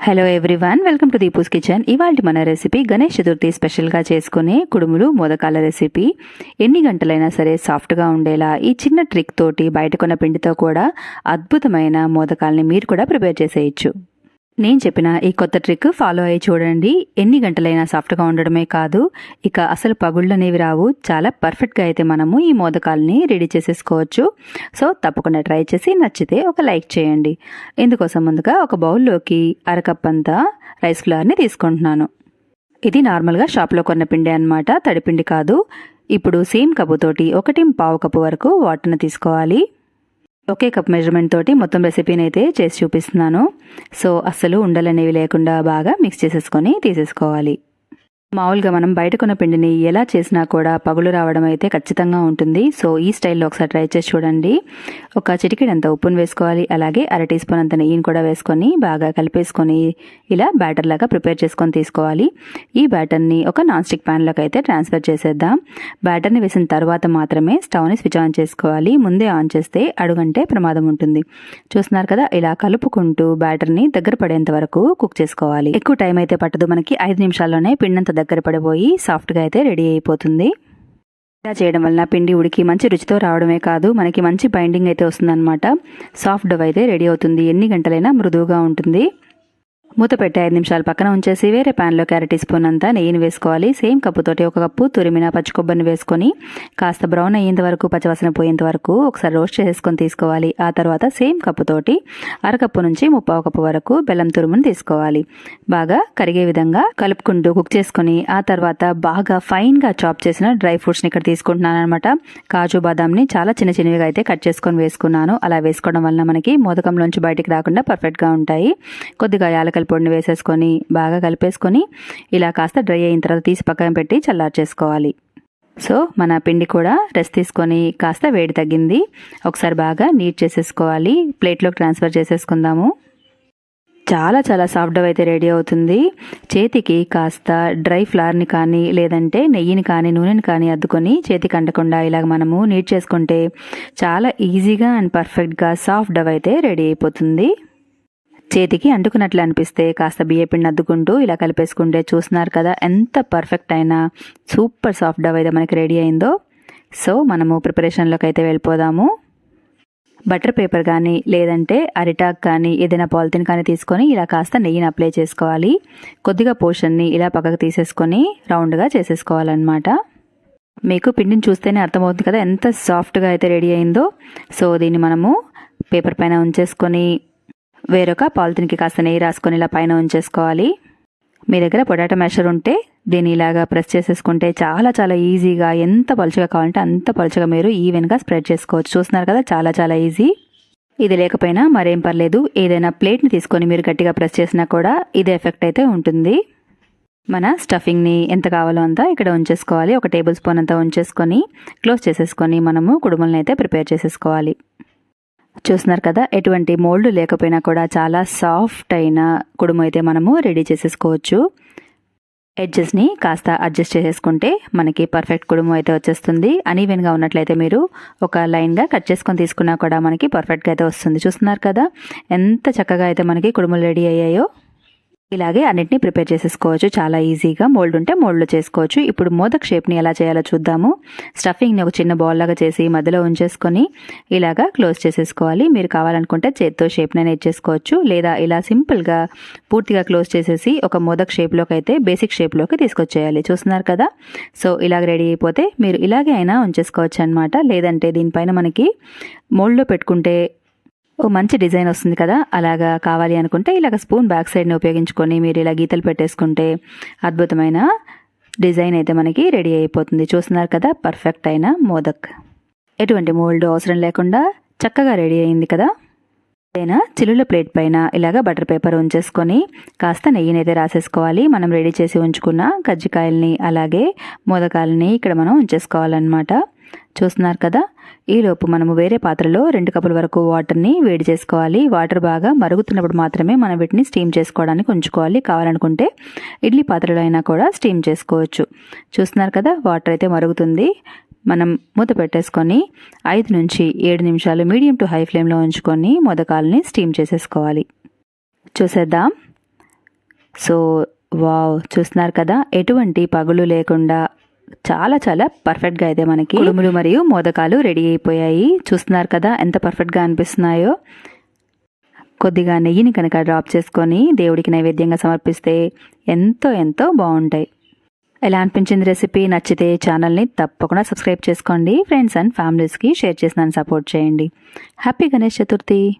Hello everyone welcome to Deepu's kitchen ఇవాళ మన recipe Ganesh Chaturthi స్పెషల్గా చేసుకునే కుడుములు మోదకాల రెసిపీ ఎన్ని గంటలైనా సరే సాఫ్ట్గా ఉండేలా ఈ చిన్న ట్రిక్ తోటి బయట కొన్న పిండితో కూడా అద్భుతమైన మోదకాలని మీరు కూడా ప్రిపేర్ చేసేయచ్చు. నేను చెప్పిన ఈ కొత్త ట్రిక్ ఫాలో అయ్యి చూడండి. ఎన్ని గంటలైనా సాఫ్ట్గా ఉండడమే కాదు. ఇక అసలు పగుళ్ళు అనేవి రావు. చాలా పర్ఫెక్ట్గా అయితే మనము ఈ మోదకాలని రెడీ చేసేసుకోవచ్చు. సో తప్పకుండా ట్రై చేసి నచ్చితే ఒక లైక్ చేయండి. ఇందుకోసం ముందుగా ఒక బౌల్లోకి అరకప్ అంతా రైస్ ఫ్లవర్ని తీసుకుంటున్నాను. ఇది నార్మల్గా షాప్లో కొన్న పిండి అనమాట తడిపిండి కాదు. ఇప్పుడు సేమ్ కప్పుతోటి ఒకటి పావు కప్పు వరకు వాటర్ని తీసుకోవాలి. ఒకే కప్ మెజర్మెంట్ తోటి మొత్తం రెసిపీని అయితే చేసి చూపిస్తున్నాను. సో అస్సలు ఉండలనేవి లేకుండా బాగా మిక్స్ చేసేసుకొని తీసేసుకోవాలి. మామూలుగా మనం బయట కొన్న పిండిని ఎలా చేసినా కూడా పగులు రావడం అయితే ఖచ్చితంగా ఉంటుంది. సో ఈ స్టైల్లో ఒకసారి ట్రై చేసి చూడండి. ఒక చిటికెడంత ఉప్పును వేసుకోవాలి. అలాగే అర టీ స్పూన్ అంత నెయ్యిని కూడా వేసుకొని బాగా కలిపేసుకొని ఇలా బ్యాటర్ లాగా ప్రిపేర్ చేసుకొని తీసుకోవాలి. ఈ బ్యాటర్ని ఒక నాన్ స్టిక్ ప్యాన్లోకి అయితే ట్రాన్స్ఫర్ చేసేద్దాం. బ్యాటర్ని వేసిన తర్వాత మాత్రమే స్టవ్ని స్విచ్ ఆన్ చేసుకోవాలి. ముందే ఆన్ చేస్తే అడుగంటే ప్రమాదం ఉంటుంది. చూస్తున్నారు కదా ఇలా కలుపుకుంటూ బ్యాటర్ని దగ్గర పడేంత వరకు కుక్ చేసుకోవాలి. ఎక్కువ టైం అయితే పట్టదు. మనకి ఐదు నిమిషాల్లోనే పిండంత దగ్గర పడిపోయి సాఫ్ట్గా అయితే రెడీ అయిపోతుంది. ఇలా చేయడం వలన పిండి ఉడికి మంచి రుచితో రావడమే కాదు మనకి మంచి బైండింగ్ అయితే వస్తుందన్నమాట. సాఫ్ట్ డవ్ అయితే రెడీ అవుతుంది. ఎన్ని గంటలైనా మృదువుగా ఉంటుంది. మూత పెట్టి ఐదు నిమిషాలు పక్కన ఉంచేసి వేరే ప్యాన్లో క్యారెట్ స్పూన్ అంతా నెయ్యిని వేసుకోవాలి. సేమ్ కప్పుతోటి ఒక కప్పు తురిమిన పచ్చి కొబ్బరిని వేసుకొని కాస్త బ్రౌన్ అయ్యేంత వరకు పచ్చవసన పోయేంత వరకు ఒకసారి రోస్ట్ చేసుకొని తీసుకోవాలి. ఆ తర్వాత సేమ్ కప్పుతోటి అరకప్పు నుంచి ముప్పావు కప్పు వరకు బెల్లం తురుమును తీసుకోవాలి. బాగా కరిగే విధంగా కలుపుకుంటూ కుక్ చేసుకొని ఆ తర్వాత బాగా ఫైన్గా చాప్ చేసిన డ్రై ఫ్రూట్స్ని ఇక్కడ తీసుకుంటున్నాను అనమాట కాజు బాదాంని చాలా చిన్న చిన్నవిగా అయితే కట్ చేసుకొని వేసుకున్నాను. అలా వేసుకోవడం వలన మనకి మోదకంలోంచి బయటికి రాకుండా పర్ఫెక్ట్గా ఉంటాయి. కొద్దిగా యాలకలు పొడిని వేసేసుకొని బాగా కలిపేసుకొని ఇలా కాస్త డ్రై అయిన తర్వాత తీసి పక్కన పెట్టి చల్లారు చేసుకోవాలి సో మన పిండి కూడా రెస్ట్ తీసుకొని కాస్త వేడి తగ్గింది. ఒకసారి బాగా నీట్ చేసేసుకోవాలి. ప్లేట్లోకి ట్రాన్స్ఫర్ చేసేసుకుందాము. చాలా చాలా సాఫ్ట్ డవ్ అయితే రెడీ అవుతుంది. చేతికి కాస్త డ్రై ఫ్లవర్ని కానీ లేదంటే నెయ్యిని కానీ నూనెని కానీ అద్దుకొని చేతికి అంటకుండా ఇలాగ మనము నీట్ చేసుకుంటే చాలా ఈజీగా అండ్ పర్ఫెక్ట్గా సాఫ్ట్ డవ్ అయితే రెడీ అయిపోతుంది. చేతికి అంటుకున్నట్లు అనిపిస్తే కాస్త బియ్యపిండి అద్దుకుంటూ ఇలా కలిపేసుకుంటే చూస్తున్నారు కదా ఎంత పర్ఫెక్ట్ అయినా సూపర్ సాఫ్ట్ డవ్ అయితే మనకి రెడీ అయిందో. సో మనము ప్రిపరేషన్లోకి అయితే వెళ్ళిపోదాము. బటర్ పేపర్ కానీ లేదంటే అరిటాక్ కానీ ఏదైనా పాలిథిన్ కానీ తీసుకొని ఇలా కాస్త నెయ్యిని అప్లై చేసుకోవాలి. కొద్దిగా పోర్షన్ని ఇలా పక్కకు తీసేసుకొని రౌండ్గా చేసేసుకోవాలన్నమాట. మీకు పిండిని చూస్తేనే అర్థమవుతుంది కదా ఎంత సాఫ్ట్గా అయితే రెడీ అయిందో. సో దీన్ని మనము పేపర్ పైన ఉంచేసుకొని వేరొక పాలిథిన్కి కాస్త నెయ్యి రాసుకొని ఇలా పైన ఉంచేసుకోవాలి. మీ దగ్గర పొటాటో మెషర్ ఉంటే దీన్ని ఇలాగా ప్రెస్ చేసేసుకుంటే చాలా చాలా ఈజీగా ఎంత పలుచగా కావాలంటే అంత పలుచగా మీరు ఈవెన్గా స్ప్రెడ్ చేసుకోవచ్చు. చూస్తున్నారు కదా చాలా చాలా ఈజీ. ఇది లేకపోయినా మరేం పర్లేదు ఏదైనా ప్లేట్ని తీసుకొని మీరు గట్టిగా ప్రెస్ చేసినా కూడా ఇదే ఎఫెక్ట్ అయితే ఉంటుంది. మన స్టఫింగ్ని ఎంత కావాలో అంతా ఇక్కడ ఉంచేసుకోవాలి. ఒక టేబుల్ స్పూన్ అంతా ఉంచేసుకొని క్లోజ్ చేసేసుకొని మనము కుడుములను అయితే ప్రిపేర్ చేసేసుకోవాలి. చూస్తున్నారు కదా ఎటువంటి మోల్డ్ లేకపోయినా కూడా చాలా సాఫ్ట్ అయిన కుడుము అయితే మనము రెడీ చేసేసుకోవచ్చు. ఎడ్జెస్ని కాస్త అడ్జస్ట్ చేసేసుకుంటే మనకి పర్ఫెక్ట్ కుడుము అయితే వచ్చేస్తుంది. అనీవెన్గా ఉన్నట్లయితే మీరు ఒక లైన్గా కట్ చేసుకొని తీసుకున్నా కూడా మనకి పర్ఫెక్ట్గా అయితే వస్తుంది. చూస్తున్నారు కదా ఎంత చక్కగా అయితే మనకి కుడుములు రెడీ అయ్యాయో. ఇలాగే అన్నిటినీ ప్రిపేర్ చేసేసుకోవచ్చు. చాలా ఈజీగా మోల్డ్ ఉంటే మోల్డ్లో చేసుకోవచ్చు. ఇప్పుడు మోదక్ షేప్ని ఎలా చేయాలో చూద్దాము. స్టఫింగ్ని ఒక చిన్న బాల్ లాగా చేసి మధ్యలో ఉంచేసుకొని ఇలాగా క్లోజ్ చేసేసుకోవాలి. మీరు కావాలనుకుంటే చేత్తో షేప్నైనా ఇచ్చేసుకోవచ్చు. లేదా ఇలా సింపుల్గా పూర్తిగా క్లోజ్ చేసేసి ఒక మోదక్ షేప్లోకి అయితే బేసిక్ షేప్లోకి తీసుకొచ్చేయాలి. చూస్తున్నారు కదా? సో ఇలాగ రెడీ అయిపోతే మీరు ఇలాగే అయినా ఉంచేసుకోవచ్చు అనమాట లేదంటే దీనిపైన మనకి మోల్డ్లో పెట్టుకుంటే ఓ మంచి డిజైన్ వస్తుంది కదా అలాగా కావాలి అనుకుంటే ఇలాగ స్పూన్ బ్యాక్ సైడ్ని ఉపయోగించుకొని మీరు ఇలా గీతలు పెట్టేసుకుంటే అద్భుతమైన డిజైన్ అయితే మనకి రెడీ అయిపోతుంది. చూస్తున్నారు కదా పర్ఫెక్ట్ అయిన మోదక్. ఎటువంటి మోల్డ్ అవసరం లేకుండా చక్కగా రెడీ అయింది కదా. ఏదైనా చిల్లుల ప్లేట్ పైన ఇలాగ బటర్ పేపర్ ఉంచేసుకొని కాస్త నెయ్యిని అయితే రాసేసుకోవాలి. మనం రెడీ చేసి ఉంచుకున్న కజ్జికాయల్ని అలాగే మోదకాలని ఇక్కడ మనం ఉంచేసుకోవాలన్నమాట. చూస్తున్నారు కదా? ఈలోపు మనము వేరే పాత్రలో రెండు కప్పుల వరకు వాటర్ని వేడి చేసుకోవాలి. వాటర్ బాగా మరుగుతున్నప్పుడు మాత్రమే మనం వీటిని స్టీమ్ చేసుకోవడానికి ఉంచుకోవాలి. కావాలనుకుంటే ఇడ్లీ పాత్రలో అయినా కూడా స్టీమ్ చేసుకోవచ్చు. చూస్తున్నారు కదా? వాటర్ అయితే మరుగుతుంది. మనం మూత పెట్టేసుకొని ఐదు నుంచి ఏడు నిమిషాలు మీడియం టు హై ఫ్లేమ్లో ఉంచుకొని మొదకాలని స్టీమ్ చేసేసుకోవాలి. చూసేద్దాం. So wow! చూస్తున్నారు కదా? ఎటువంటి పగులు లేకుండా చాలా చాలా పర్ఫెక్ట్గా అయితే మనకి కుడుములు మరియు మోదకాలు రెడీ అయిపోయాయి. చూస్తున్నారు కదా ఎంత పర్ఫెక్ట్గా అనిపిస్తున్నాయో. కొద్దిగా నెయ్యిని కనుక డ్రాప్ చేసుకొని దేవుడికి నైవేద్యంగా సమర్పిస్తే ఎంతో ఎంతో బాగుంటాయి. ఎలా అనిపించింది రెసిపీ నచ్చితే ఛానల్ని తప్పకుండా సబ్స్క్రైబ్ చేసుకోండి. ఫ్రెండ్స్ అండ్ ఫ్యామిలీస్కి షేర్ చేసినాను సపోర్ట్ చేయండి. హ్యాపీ గణేష్ చతుర్థి